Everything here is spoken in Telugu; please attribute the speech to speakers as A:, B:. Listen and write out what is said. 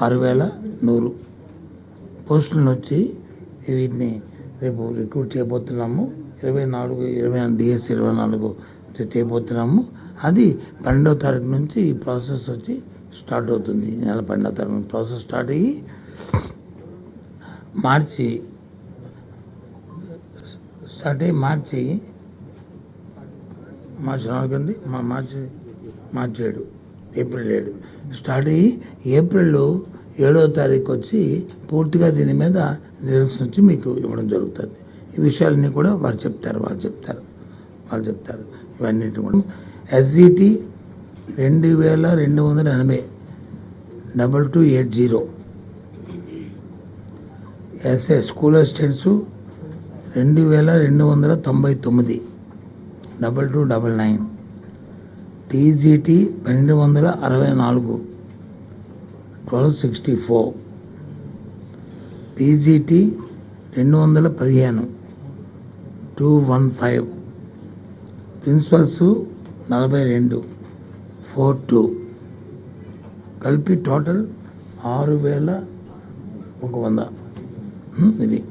A: ఆరు వేల నూరు. పోస్టులను వచ్చి వీటిని రేపు రిక్రూట్ చేయబోతున్నాము. ఇరవై నాలుగు ఇరవై డిఎస్ ఇరవై నాలుగు చేయబోతున్నాము. అది పన్నెండవ తారీఖు నుంచి ఈ ప్రాసెస్ వచ్చి స్టార్ట్ అవుతుంది. ఈ నెల పన్నెండవ తారీఖు నుంచి ప్రాసెస్ స్టార్ట్ అయ్యి మార్చి స్టార్ట్ అయ్యి మార్చి మార్చి నాలుగండి మా మార్చి మార్చి ఏడు. ఏప్రిల్ ఏడు. స్టార్ట్ అయ్యి ఏప్రిల్లో ఏడవ తారీఖు వచ్చి పూర్తిగా దీని మీద రిజల్ట్స్ నుంచి మీకు ఇవ్వడం జరుగుతుంది. ఈ విషయాలన్నీ కూడా వారు చెప్తారు వాళ్ళు చెప్తారు వాళ్ళు చెప్తారు. ఇవన్నీ కూడా. ఎస్జిటి రెండు వేల రెండు వందల ఎనభై double two eight zero. SA school assistants రెండు వేల రెండు వందల తొంభై తొమ్మిది. Double two double nine. TGT పన్నెండు వందల అరవై నాలుగు. Twelve sixty four. పీజీటీ రెండు వందల పదిహేను. టూ వన్ ఫైవ్ ప్రిన్సిపల్స్ నలభై రెండు. ఫోర్ టూ కలిపి టోటల్ ఆరు వేల ఒక వంద. ఇది.